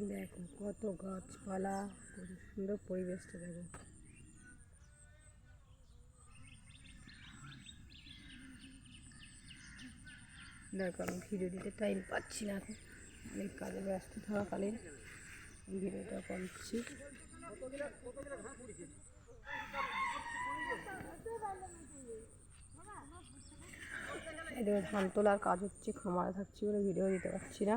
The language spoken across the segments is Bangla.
দেখো কত গাছপালা, কত সুন্দর পরিবেশটা দেখো। দেখো আমি ভিডিও দিতে টাইম পাচ্ছি না এখন। অনেক কাজে ব্যস্ত থাকাকালীন ভিডিওটা করছি। ধান তোলার কাজ হচ্ছে, খামারে থাকছি বলে ভিডিও দিতে পারছি না।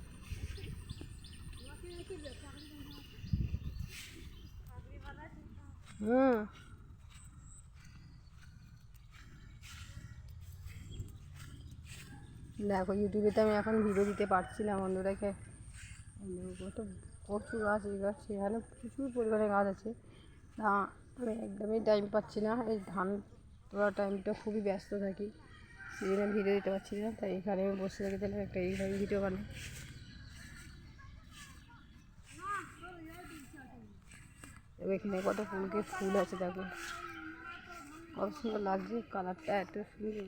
হুম। দেখো ইউটিউবে তো আমি এখন ভিডিও দিতে পারছি না বন্ধুরাকে কত প্রচুর গাছ, এই গাছ সেখানে প্রচুর পরিমাণে গাছ আছে। তা আমি একদমই টাইম পাচ্ছি না, এই ধান তোলার টাইমটা খুবই ব্যস্ত থাকি। সেই জন্য ভিডিও দিতে পারছি না, তাই এখানে বসে থাকি, তাহলে একটা এইভাবে ভিডিও বানাই। এবার এখানে কত ফুলকে ফুল আছে দেখো। কত সুন্দর লাগছে কালারটা, এত সুন্দর।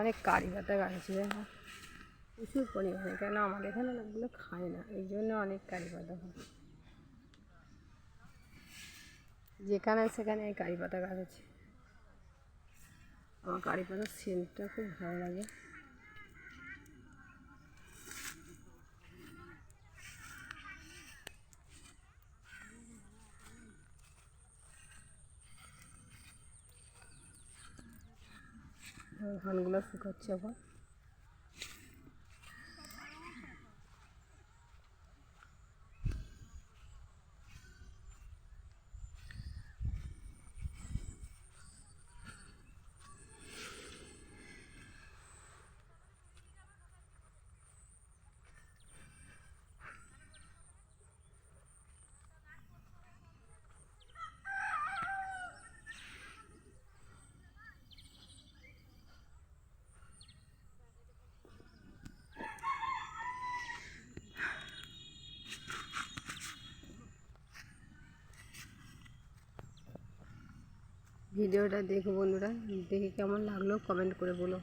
অনেক কারি পাতা গাছ দেখো প্রচুর পরিমাণে কেন আমাদের এখানে লোকগুলো খায় না, এই জন্য অনেক কারি পাতা হয়। যেখানে সেখানে এই কারি পাতা গাছ আছে। আমার কারি পাতার সেন্টটা খুব ভালো লাগে। ধানগুলো শুকাচ্ছে আবার। ভিডিওটা দেখো বন্ধুরা দেখে কেমন লাগল? কমেন্ট করে বলো।